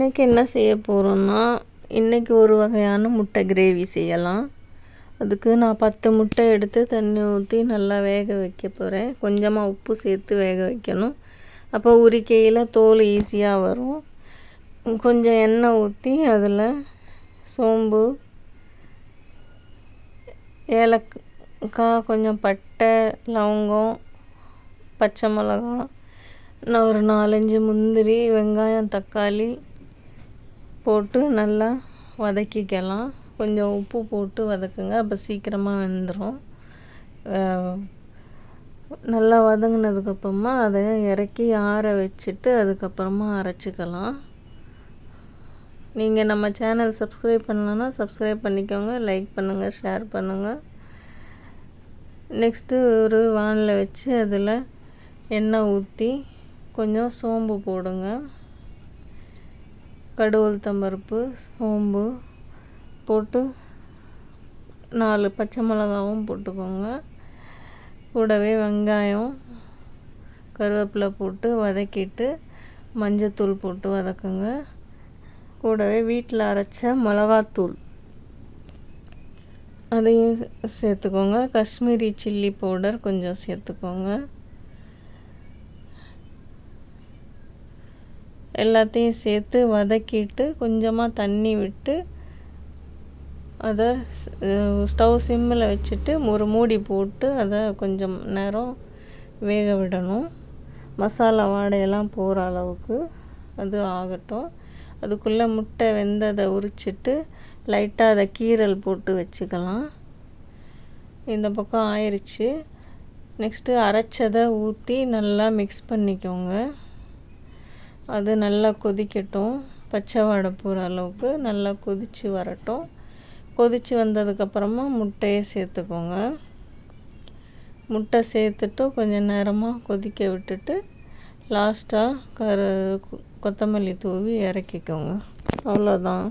இன்றைக்கி என்ன செய்ய போகிறோன்னா இன்றைக்கி ஒரு வகையான முட்டை கிரேவி செய்யலாம். அதுக்கு நான் பத்து முட்டை எடுத்து தண்ணி ஊற்றி நல்லா வேக வைக்க போகிறேன் கொஞ்சமாக உப்பு சேர்த்து வேக வைக்கணும். அப்போ உரிக்கையில் தோல் ஈஸியாக வரும். கொஞ்சம் எண்ணெய் ஊற்றி அதில் சோம்பு ஏலக்காய் கொஞ்சம் பட்டை லவங்கம் பச்சை மிளகா நான் ஒரு நாலஞ்சு முந்திரி வெங்காயம் தக்காளி போட்டு நல்லா வதக்கிக்கலாம். கொஞ்சம் உப்பு போட்டு வதக்குங்க. அப்போ சீக்கிரமாக வெந்துடும் நல்லா வதங்கினதுக்கப்புறமா அதை இறக்கி ஆற வச்சுட்டு அதுக்கப்புறமா அரைச்சிக்கலாம். நீங்கள் நம்ம சேனல் சப்ஸ்கிரைப் பண்ணலன்னா சப்ஸ்கிரைப் பண்ணிக்கோங்க. லைக் பண்ணுங்கள் ஷேர் பண்ணுங்கள் நெக்ஸ்ட்டு ஒரு வானில் வச்சு அதில் எண்ணெய் ஊற்றி கொஞ்சம் சோம்பு போடுங்க. கடுவல் சோம்பு போட்டு நாலு பச்சை மிளகாவும் போட்டுக்கோங்க கூடவே வெங்காயம் கருவேப்பிலை போட்டு வதக்கிட்டு மஞ்சத்தூள் போட்டு வதக்குங்க கூடவே வீட்டில் அரைச்ச மிளகாத்தூள் அதையும் சேர்த்துக்கோங்க காஷ்மீரி சில்லி பவுடர் கொஞ்சம் சேர்த்துக்கோங்க எல்லாத்தையும் சேர்த்து வதக்கிட்டு கொஞ்சமாக தண்ணி விட்டு அதை ஸ்டவ் சிம்மில் வச்சுட்டு ஒரு மூடி போட்டு அதை கொஞ்சம் நேரம் வேக விடணும். மசாலா வாடையெல்லாம் போகிற அளவுக்கு அது ஆகட்டும். அதுக்குள்ளே முட்டை வெந்ததை உரிச்சிட்டு லைட்டாக அதை கீரல் போட்டு வச்சுக்கலாம். இந்த பக்கம் ஆயிடுச்சு நெக்ஸ்ட்டு அரைச்சதை ஊற்றி நல்லா மிக்ஸ் பண்ணிக்கோங்க. அது நல்லா கொதிக்கட்டும். பச்சை வாடை போகிற அளவுக்கு நல்லா கொதித்து வரட்டும். கொதித்து வந்ததுக்கப்புறமா முட்டையை சேர்த்துக்கோங்க. முட்டை சேர்த்துட்டு கொஞ்சம் நேரமாக கொதிக்க விட்டுட்டு லாஸ்ட்டாக கரு கொத்தமல்லி தூவி இறக்கிக்கோங்க. அவ்வளோதான்